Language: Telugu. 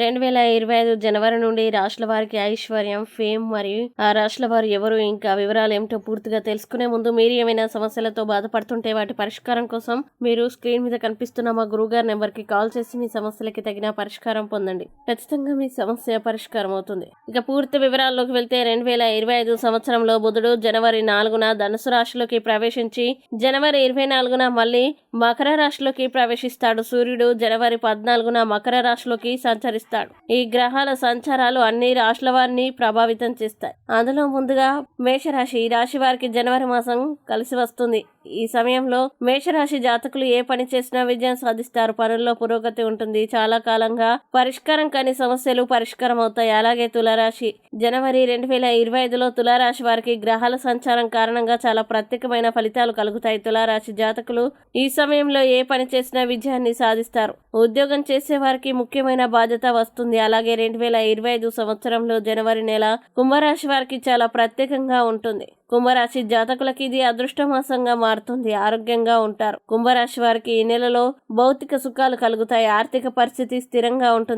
రెండు వేల ఇరవై ఐదు జనవరి నుండి రాష్ట్ర వారికి ఐశ్వర్యం ఫేమ్ మరియు ఆ రాష్ట్ర వారు ఎవరు ఇంకా వివరాలు ఏమిటో పూర్తిగా తెలుసుకునే ముందు మీరు ఏమైనా సమస్యలతో బాధపడుతుంటే వాటి పరిష్కారం కోసం మీరు స్క్రీన్ మీద కనిపిస్తున్న మా గురువుగారి నెంబర్కి కాల్ చేసి మీ సమస్యలకి తగిన పరిష్కారం పొందండి. ఖచ్చితంగా మీ సమస్య పరిష్కారం అవుతుంది. ఇక పూర్తి వివరాల్లోకి వెళ్తే రెండు వేల ఇరవై ఐదు సంవత్సరంలో బుధుడు జనవరి నాలుగున ధనుసు రాశిలోకి ప్రవేశించి జనవరి ఇరవై నాలుగున మళ్ళీ మకర రాశిలోకి ప్రవేశిస్తాడు. సూర్యుడు జనవరి పద్నాలుగున మకర రాశిలోకి సంచరిస్తాడు. ఈ గ్రహాల సంచారాలు అన్ని రాశుల వారిని ప్రభావితం చేస్తాయి. అందులో ముందుగా మేషరాశి. ఈ రాశి వారికి జనవరి మాసం కలిసి వస్తుంది. ఈ సమయంలో మేషరాశి జాతకులు ఏ పని చేసినా విజయం సాధిస్తారు. పనుల్లో పురోగతి ఉంటుంది. చాలా కాలంగా పరిష్కారం కాని సమస్యలు పరిష్కారం అవుతాయి. అలాగే తులారాశి జనవరి రెండు వేల ఇరవై ఐదులో తులారాశి వారికి గ్రహాల సంచారం కారణంగా చాలా ప్రత్యేకమైన ఫలితాలు కలుగుతాయి. తులారాశి జాతకులు ఈ సమయంలో ఏ పని చేసినా విజయాన్ని సాధిస్తారు. ఉద్యోగం చేసే వారికి ముఖ్యమైన బాధ్యత వస్తుంది. అలాగే రెండు వేల ఇరవై ఐదు సంవత్సరంలో జనవరి నెల కుంభరాశి వారికి చాలా ప్రత్యేకంగా ఉంటుంది. కుంభరాశి జాతకులకి ఇది అదృష్ట మాసంగా మారుతుంది. ఆరోగ్యంగా ఉంటారు. కుంభరాశి వారికి ఈ నెలలో భౌతిక సుఖాలు కలుగుతాయి. ఆర్థిక పరిస్థితి స్థిరంగా ఉంటుంది.